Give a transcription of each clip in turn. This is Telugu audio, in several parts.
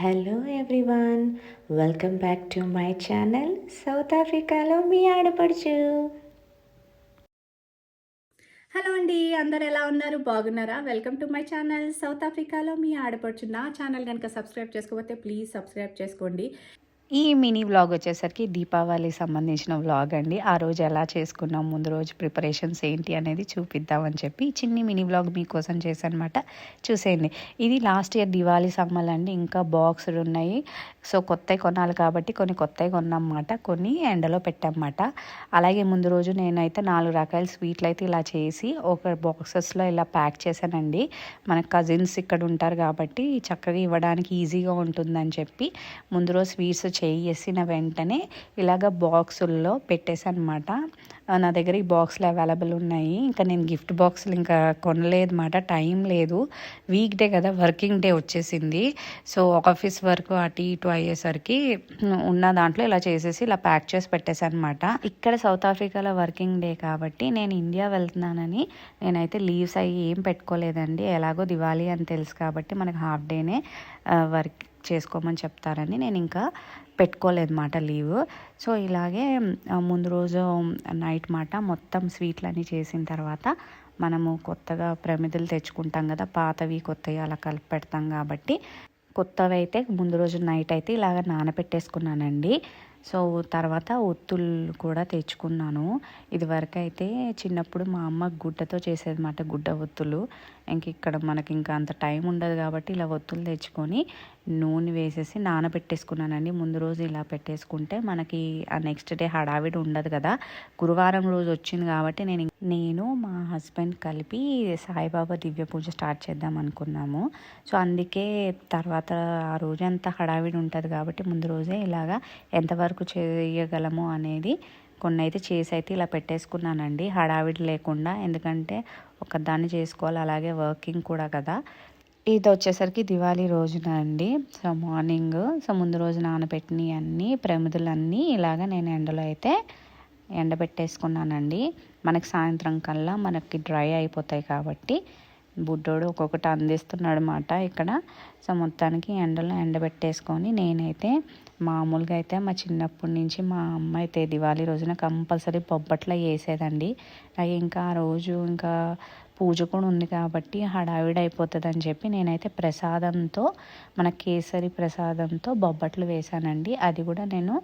Hello everyone welcome back to my channel south ఆఫ్రికాలో మీ ఆడపడుచు. హలో అండి అందరు ఎలా ఉన్నారు? బాగున్నారా? Welcome to my channel south ఆఫ్రికాలో మీ ఆడపడుచు. నా ఛానల్ కనుక సబ్స్క్రైబ్ చేసుకోకపోతే ప్లీజ్ సబ్స్క్రైబ్ చేసుకోండి. ఈ మినీ వ్లాగ్ వచ్చేసరికి దీపావళి సంబంధించిన వ్లాగ్ అండి. ఆ రోజు ఎలా చేసుకున్నాం ముందు రోజు ప్రిపరేషన్స్ ఏంటి అనేది చూపిద్దామని చెప్పి చిన్ని మినీ వ్లాగ్ మీకోసం చేశానమాట. చూసేయండి. ఇది లాస్ట్ ఇయర్ దివాళీ సమ్మల్ అండి. ఇంకా బాక్సులు ఉన్నాయి. సో కొత్తవి కొనాలి కాబట్టి కొన్ని కొత్తవి కొన్నామన్నమాట. కొన్ని ఎండలో పెట్టామన్నమాట. అలాగే ముందు రోజు నేనైతే నాలుగు రకాల స్వీట్లు అయితే ఇలా చేసి ఒక బాక్సెస్లో ఇలా ప్యాక్ చేశానండి. మన కజిన్స్ ఇక్కడ ఉంటారు కాబట్టి చక్కగా ఇవ్వడానికి ఈజీగా ఉంటుందని చెప్పి ముందు రోజు స్వీట్స్ చేసిన వెంటనే ఇలాగ బాక్సుల్లో పెట్టేశానమాట నా దగ్గర ఈ బాక్సులు అవైలబుల్ ఉన్నాయి. ఇంకా నేను గిఫ్ట్ బాక్సులు ఇంకా కొనలేదు మాట టైం లేదు. వీక్ డే కదా వర్కింగ్ డే వచ్చేసింది. సో ఆఫీస్ వర్క్ అటు ఇటు అయ్యేసరికి ఉన్న దాంట్లో ఇలా చేసేసి ఇలా ప్యాక్ చేసి పెట్టేశాను అనమాట ఇక్కడ సౌత్ ఆఫ్రికాలో వర్కింగ్ డే కాబట్టి నేను ఇండియా వెళ్తున్నానని నేనైతే లీవ్స్ అవి ఏం పెట్టుకోలేదండి. ఎలాగో దివాళీ అని తెలుసు కాబట్టి మనకు హాఫ్ డేనే వర్క్ చేసుకోమని చెప్తారని నేను ఇంకా పెట్టుకోలేదు మాట లీవ్. సో ఇలాగే ముందు రోజు నైట్ మాట మొత్తం స్వీట్లన్నీ చేసిన తర్వాత మనము కొత్తగా ప్రమిదలు తెచ్చుకుంటాం కదా పాతవి కొత్తవి అలా కలిపి పెడతాం కాబట్టి కొత్తవి అయితే ముందు రోజు నైట్ అయితే ఇలాగ నానబెట్టేసుకున్నానండి సో తర్వాత ఒత్తులు కూడా తెచ్చుకున్నాను. ఇదివరకైతే అయితే చిన్నప్పుడు మా అమ్మ గుడ్డతో చేసేదన్నమాట గుడ్డ ఒత్తులు. ఇంక ఇక్కడ మనకి ఇంకా అంత టైం ఉండదు కాబట్టి ఇలా ఒత్తులు తెచ్చుకొని నూనె వేసేసి నానబెట్టేసుకున్నానండి. ముందు రోజు ఇలా పెట్టేసుకుంటే మనకి ఆ నెక్స్ట్ డే హడావిడి ఉండదు కదా. గురువారం రోజు వచ్చింది కాబట్టి నేను నేను మా హస్బెండ్ కలిపి సాయిబాబా దివ్య పూజ స్టార్ట్ చేద్దాం అనుకున్నాము. సో అందుకే తర్వాత ఆ రోజు అంతా హడావిడి ఉంటుంది కాబట్టి ముందు రోజే ఇలాగా ఎంతవరకు చేయగలము అనేది కొన్ని అయితే చేసి అయితే ఇలా పెట్టేసుకున్నానండి. హడావిడి లేకుండా. ఎందుకంటే ఒకదాన్ని చేసుకోవాలి అలాగే వర్కింగ్ కూడా కదా. ఇది వచ్చేసరికి దివాళీ రోజున అండి. సో మార్నింగ్ సో ముందు రోజు నానబెట్టిన అన్నీ ప్రమిదులన్నీ ఇలాగ నేను ఎండలో అయితే ఎండబెట్టేసుకున్నానండి. మనకి సాయంత్రం కల్లా మనకి డ్రై అయిపోతాయి కాబట్టి బుడ్డోడు ఒక్కొక్కటి అందిస్తున్నాడు అనమాట ఇక్కడ. సో మొత్తానికి ఎండలో ఎండబెట్టేసుకొని నేనైతే మామూలుగా అయితే మా చిన్నప్పటి నుంచి మా అమ్మ అయితే దివాళీ రోజున కంపల్సరీ బొబ్బట్లో వేసేదండి. అవి ఇంకా ఆ రోజు ఇంకా పూజ కూడా ఉంది కాబట్టి హడావిడి అయిపోతుంది అని చెప్పి నేనైతే ప్రసాదంతో మన కేసరి ప్రసాదంతో బొబ్బట్లు వేశానండి. అది కూడా నేను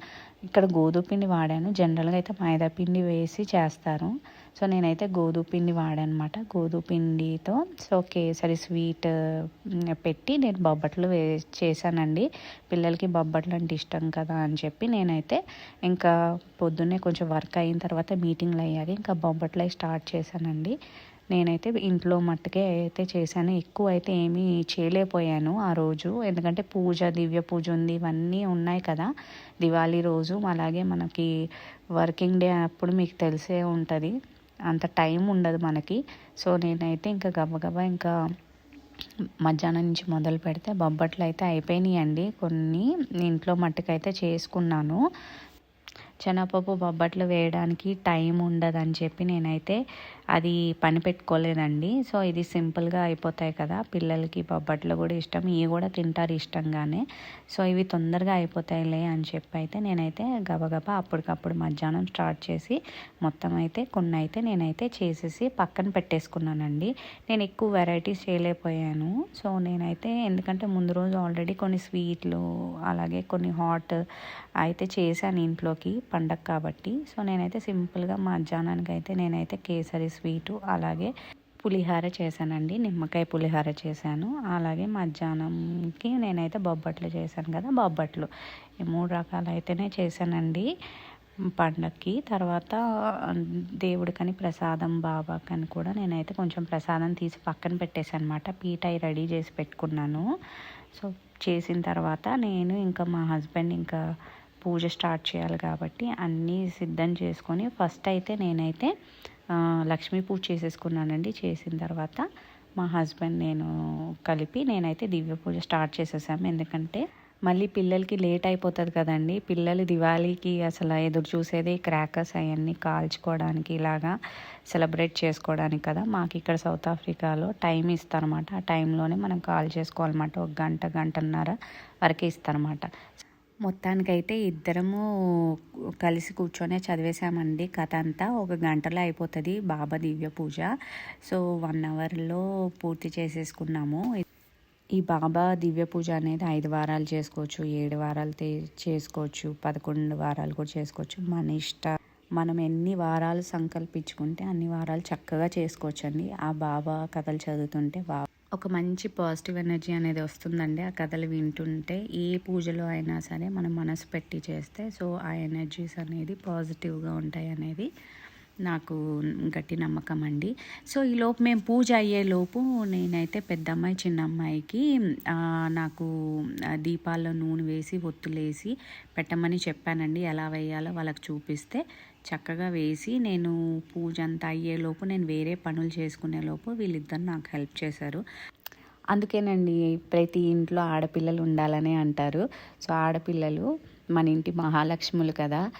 ఇక్కడ గోధుమ పిండి వాడాను. జనరల్గా అయితే మైదా పిండి వేసి చేస్తారు. సో నేనైతే గోధుమ పిండి వాడనమాట. గోధుమ పిండితో సో కేసరి స్వీట్ పెట్టి నేను బొబ్బట్లు వే చేశానండి. పిల్లలకి బొబ్బట్లు అంటే ఇష్టం కదా అని చెప్పి నేనైతే ఇంకా పొద్దున్నే కొంచెం వర్క్ అయిన తర్వాత మీటింగ్లు అయ్యాక ఇంకా బొబ్బట్లు అవి స్టార్ట్ చేశానండి. నేనైతే ఇంట్లో మట్టుకే అయితే చేశాను. ఎక్కువ అయితే ఏమీ చేయలేకపోయాను ఆ రోజు. ఎందుకంటే పూజ దివ్య పూజ ఉంది ఇవన్నీ ఉన్నాయి కదా. దివాళీ రోజు అలాగే మనకి వర్కింగ్ డే అప్పుడు మీకు తెలిసే ఉంటుంది. అంత టైం ఉండదు మనకి. సో నేనైతే ఇంకా గబగబా ఇంకా మధ్యాహ్నం నుంచి మొదలు పెడితే బొబ్బట్లు అయితే అయిపోయినాయి అండి కొన్ని ఇంట్లో మట్టుకైతే చేసుకున్నాను. శనగపప్పు బొబ్బట్లు వేయడానికి టైం ఉండదని చెప్పి నేనైతే అది పని పెట్టుకోలేదండి. సో ఇది సింపుల్గా అయిపోతాయి కదా. పిల్లలకి బొబ్బట్లు కూడా ఇష్టం ఇవి కూడా తింటారు ఇష్టంగానే. సో ఇవి తొందరగా అయిపోతాయిలే అని చెప్పి అయితే నేనైతే గబగబా అప్పటికప్పుడు మధ్యాహ్నం స్టార్ట్ చేసి మొత్తం అయితే కొన్ని అయితే నేనైతే చేసేసి పక్కన పెట్టేసుకున్నానండి. నేను ఎక్కువ వెరైటీస్ చేయలేకపోయాను. సో నేనైతే ఎందుకంటే ముందు రోజు ఆల్రెడీ కొన్ని స్వీట్లు అలాగే కొన్ని హాట్ అయితే చేశాను ఇంట్లోకి పండగ కాబట్టి. సో నేనైతే సింపుల్గా మధ్యాహ్నానికి అయితే నేనైతే కేసరి స్వీటు అలాగే పులిహార చేశానండి. నిమ్మకాయ పులిహార చేశాను. అలాగే మధ్యాహ్నంకి నేనైతే బొబ్బట్లు చేశాను కదా బొబ్బట్లు. ఈ మూడు రకాలు అయితేనే చేశానండి. పండక్కి తర్వాత దేవుడికని ప్రసాదం బాబాకని కూడా నేనైతే కొంచెం ప్రసాదం తీసి పక్కన పెట్టేశాను అనమాట పీట రెడీ చేసి పెట్టుకున్నాను. సో చేసిన తర్వాత నేను ఇంకా మా హస్బెండ్ ఇంకా పూజ స్టార్ట్ చేయాలి కాబట్టి అన్నీ సిద్ధం చేసుకొని ఫస్ట్ అయితే నేనైతే లక్ష్మీ పూజ చేసేసుకున్నానండి. చేసిన తర్వాత మా హస్బెండ్ నేను కలిపి నేనైతే దివ్య పూజ స్టార్ట్ చేసేసాము. ఎందుకంటే మళ్ళీ పిల్లలకి లేట్ అయిపోతుంది కదండి. పిల్లలు దివాళీకి అసలు ఎదురు చూసేది క్రాకర్స్ అవన్నీ కాల్చుకోవడానికి ఇలాగా సెలబ్రేట్ చేసుకోవడానికి కదా. మాకు ఇక్కడ సౌత్ ఆఫ్రికాలో టైం ఇస్తారన్నమాట. ఆ టైంలోనే మనం కాల్ చేసుకోవాలన్నమాట. ఒక గంట గంటన్నర వరకే ఇస్తారన్నమాట. మొత్తానికైతే ఇద్దరము కలిసి కూర్చొనే చదివేశామండి. కథ అంతా ఒక గంటలో అయిపోతుంది. బాబా దివ్య పూజ. సో వన్ అవర్లో పూర్తి చేసేసుకున్నాము. ఈ బాబా దివ్య పూజ అనేది ఐదు వారాలు చేసుకోవచ్చు ఏడు వారాలు చేసుకోవచ్చు పదకొండు వారాలు కూడా చేసుకోవచ్చు. మన ఇష్ట మనం ఎన్ని వారాలు సంకల్పించుకుంటే అన్ని వారాలు చక్కగా చేసుకోవచ్చండి. ఆ బాబా కథలు చదువుతుంటే బాబా ఒక మంచి పాజిటివ్ ఎనర్జీ అనేది వస్తుందండి. ఆ కథలు వింటుంటే ఏ పూజలో అయినా సరే మనం మనసు పెట్టి చేస్తే సో ఆ ఎనర్జీస్ అనేది పాజిటివ్గా ఉంటాయి అనేది నాకు గట్టి నమ్మకం అండి. సో ఈ లోపు మేము పూజ అయ్యే లోపు నేనైతే పెద్ద అమ్మాయి చిన్న అమ్మాయికి నాకు దీపాల్లో నూనె వేసి ఒత్తులేసి పెట్టమని చెప్పానండి. ఎలా వేయాలో వాళ్ళకి చూపిస్తే చక్కగా వేసి నేను పూజ అంతా అయ్యేలోపు నేను వేరే పనులు చేసుకునే లోపు వీళ్ళిద్దరు నాకు హెల్ప్ చేశారు. అందుకేనండి ప్రతి ఇంట్లో ఆడపిల్లలు ఉండాలని అంటారు. సో ఆడపిల్లలు మన ఇంటి మహాలక్ష్ములు కదా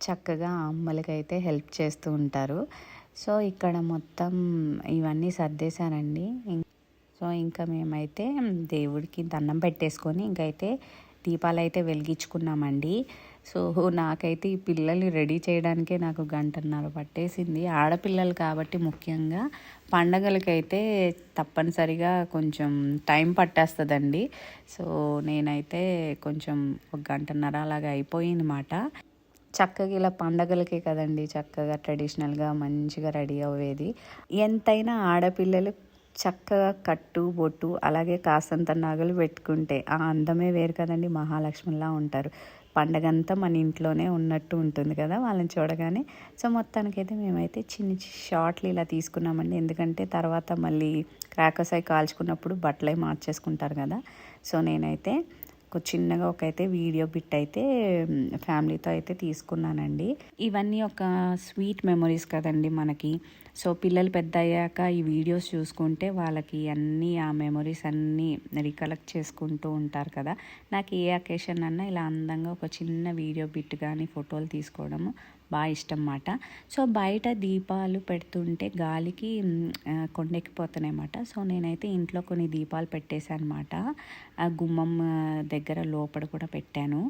చక్కగా అమ్మలకైతే హెల్ప్ చేస్తూ ఉంటారు. సో ఇక్కడ మొత్తం ఇవన్నీ సర్దేశానండి. ఇం- సో ఇంకా మేమైతే దేవుడికి దండం పెట్టేసుకొని ఇంకైతే దీపాలు అయితే వెలిగించుకున్నామండి. సో నాకైతే ఈ పిల్లల్ని రెడీ చేయడానికే నాకు గంటన్నర పట్టేసింది. ఆడపిల్లలు కాబట్టి ముఖ్యంగా పండగలకైతే తప్పనిసరిగా కొంచెం టైం పట్టేస్తుందండి. సో నేనైతే కొంచెం ఒక గంటన్నర అలాగా అయిపోయింది మాట చక్కగా ఇలా పండగలకే కదండి చక్కగా ట్రెడిషనల్గా మంచిగా రెడీ అవ్వేది. ఎంతైనా ఆడపిల్లలు చక్కగా కట్టు బొట్టు అలాగే కాసంత నగలు పెట్టుకుంటే ఆ అందమే వేరు కదండి మహాలక్ష్మిలా ఉంటారు. పండగంతా మన ఇంట్లోనే ఉన్నట్టు ఉంటుంది కదా వాళ్ళని చూడగానే. సో మొత్తానికైతే మేమైతే చిన్న షార్ట్లు ఇలా తీసుకున్నామండి. ఎందుకంటే తర్వాత మళ్ళీ క్రాకర్స్ అయి కాల్చుకున్నప్పుడు బట్టలే మార్చేసుకుంటారు కదా. సో నేనైతే చిన్నగా ఒక అయితే వీడియో బిట్ అయితే ఫ్యామిలీతో అయితే తీసుకున్నానండి. ఇవన్నీ ఒక స్వీట్ మెమరీస్ కదండి మనకి. సో పిల్లలు పెద్ద అయ్యాక ఈ వీడియోస్ చూసుకుంటే వాళ్ళకి అన్నీ ఆ మెమరీస్ అన్నీ రికలెక్ట్ చేసుకుంటూ ఉంటారు కదా. నాకు ఏ అకేషన్ అన్నా ఇలా అందంగా ఒక చిన్న వీడియో బిట్ కానీ ఫోటోలు తీసుకోవడము బాగా ఇష్టం అన్నమాట సో బయట దీపాలు పెడుతుంటే గాలికి కొండెక్కిపోతున్నాయి అన్నమాట సో నేనైతే ఇంట్లో కొన్ని దీపాలు పెట్టేశాను అనమాట ఆ గుమ్మం దగ్గర లోపల కూడా పెట్టాను.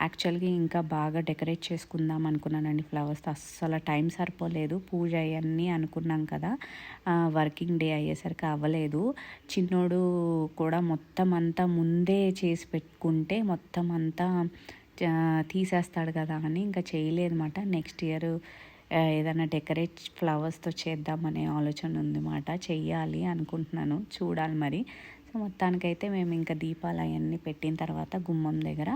యాక్చువల్గా ఇంకా బాగా డెకరేట్ చేసుకుందాం అనుకున్నానండి. ఫ్లవర్స్తో అస్సలు టైం సరిపోలేదు. పూజ అవన్నీ అనుకున్నాం కదా. వర్కింగ్ డే అయ్యేసరికి అవ్వలేదు. చిన్నోడు కూడా మొత్తం అంతా ముందే చేసి పెట్టుకుంటే మొత్తం అంతా తీసేస్తాడు కదా అని ఇంకా చేయలేదన్నమాట. నెక్స్ట్ ఇయర్ ఏదైనా డెకరేట్ ఫ్లవర్స్తో చేద్దామనే ఆలోచన ఉందన్నమాట. చెయ్యాలి అనుకుంటున్నాను. చూడాలి మరి. సో మొత్తానికైతే మేము ఇంకా దీపాలు అవన్నీ పెట్టిన తర్వాత గుమ్మం దగ్గర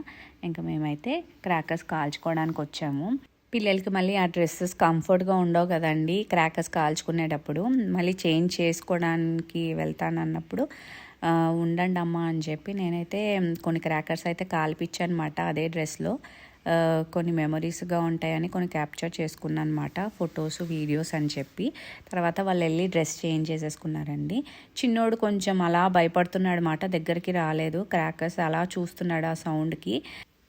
ఇంకా మేమైతే క్రాకర్స్ కాల్చుకోవడానికి వచ్చాము. పిల్లలకి మళ్ళీ ఆ డ్రెస్సెస్ కంఫర్ట్గా ఉండవు కదండి క్రాకర్స్ కాల్చుకునేటప్పుడు. మళ్ళీ చేంజ్ చేసుకోవడానికి వెళ్తానన్నప్పుడు ఉండండి అమ్మా అని చెప్పి నేనైతే కొన్ని క్రాకర్స్ అయితే కాల్పించానమాట అదే డ్రెస్లో. కొన్ని మెమరీస్గా ఉంటాయని కొన్ని క్యాప్చర్ చేసుకున్నాను అనమాట ఫొటోస్ వీడియోస్ అని చెప్పి. తర్వాత వాళ్ళు వెళ్ళి డ్రెస్ చేంజ్ చేసేసుకున్నారండి. చిన్నోడు కొంచెం అలా భయపడుతున్నాడు అనమాట దగ్గరికి రాలేదు. క్రాకర్స్ అలా చూస్తున్నాడు ఆ సౌండ్కి.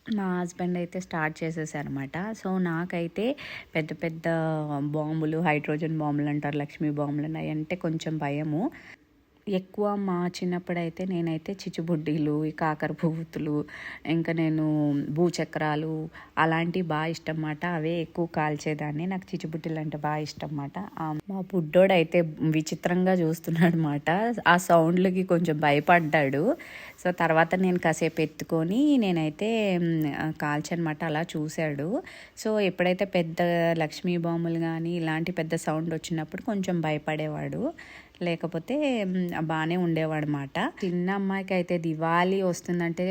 మా హస్బెండ్ అయితే స్టార్ట్ చేసేసారనమాట సో నాకైతే పెద్ద పెద్ద బాంబులు హైడ్రోజన్ బాంబులు అంటారు లక్ష్మీ బాంబులు అవి అంటే కొంచెం భయము. ఎక్కువ మా చిన్నప్పుడైతే నేనైతే చిచ్చుబుడ్డీలు ఈ కాకర పువ్వుతులు ఇంకా నేను భూచక్రాలు అలాంటివి బాగా ఇష్టం అన్నమాట అవే ఎక్కువ కాల్చేదాన్ని. నాకు చిచ్చుబుడ్డీలు అంటే బాగా ఇష్టం అన్నమాట మా బుడ్డోడు అయితే విచిత్రంగా చూస్తున్నాడు అనమాట ఆ సౌండ్లకి కొంచెం భయపడ్డాడు. సో తర్వాత నేను కాసేపు ఎత్తుకొని నేనైతే కాల్చనమాట అలా చూశాడు. సో ఎప్పుడైతే పెద్ద లక్ష్మీ బాంబులు కానీ ఇలాంటి పెద్ద సౌండ్ వచ్చినప్పుడు కొంచెం భయపడేవాడు. లేకపోతే బాగానే ఉండేవాడు చిన్న అమ్మాయికి అయితే దివాళీ వస్తుందంటే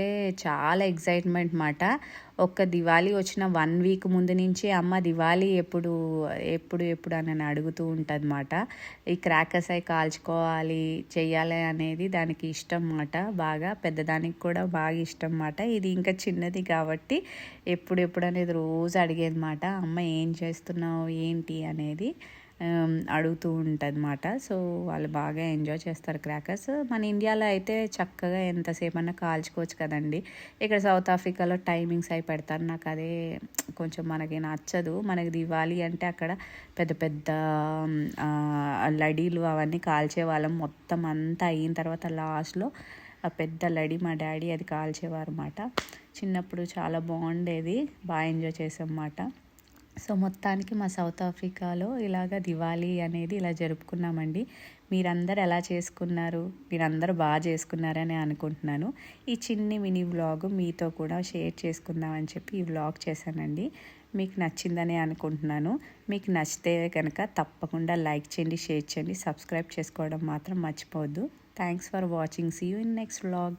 చాలా ఎగ్జైట్మెంట్ మాట. ఒక్క దివాళీ వచ్చిన వన్ వీక్ ముందు నుంచి అమ్మ దివాళీ ఎప్పుడు ఎప్పుడు ఎప్పుడు అని అడుగుతూ ఉంటుంది అనమాట ఈ క్రాకర్స్ అయి కాల్చుకోవాలి చెయ్యాలి అనేది దానికి ఇష్టం మాట. బాగా పెద్దదానికి కూడా బాగా ఇష్టం మాట. ఇది ఇంకా చిన్నది కాబట్టి ఎప్పుడు ఎప్పుడు అనేది రోజు అడిగేది మాట. అమ్మ ఏం చేస్తున్నావు ఏంటి అనేది. Um, అడుగుతూ ఉంటుంది అన్నమాట సో వాళ్ళు బాగా ఎంజాయ్ చేస్తారు క్రాకర్స్ మన ఇండియాలో అయితే చక్కగా ఎంతసేపు అన్నా కాల్చుకోవచ్చు కదండి. ఇక్కడ సౌత్ ఆఫ్రికాలో టైమింగ్స్ అయి పెడతారు. నాకు అదే కొంచెం మనకి నచ్చదు. మనకి దివాలి అంటే అక్కడ పెద్ద పెద్ద um, లడీలు అవన్నీ కాల్చే వాళ్ళం. మొత్తం అంతా అయిన తర్వాత లాస్ట్లో ఆ పెద్ద లడి మా డాడీ అది కాల్చేవారు అన్నమాట చిన్నప్పుడు చాలా బాగుండేది. బాగా ఎంజాయ్ చేసాం అన్నమాట సో మొత్తానికి మా సౌత్ ఆఫ్రికాలో ఇలాగ దివాళీ అనేది ఇలా జరుపుకున్నామండి. మీరందరూ ఎలా చేసుకున్నారు? మీరందరూ బాగా చేసుకున్నారని అనుకుంటున్నాను. ఈ చిన్ని మినీ వ్లాగ్ మీతో కూడా షేర్ చేసుకుందామని చెప్పి ఈ వ్లాగ్ చేశానండి. మీకు నచ్చిందని అనుకుంటున్నాను. మీకు నచ్చితే కనుక తప్పకుండా లైక్ చేయండి షేర్ చేయండి సబ్స్క్రైబ్ చేసుకోవడం మాత్రం మర్చిపోవద్దు. Thanks for watching. See you in next vlog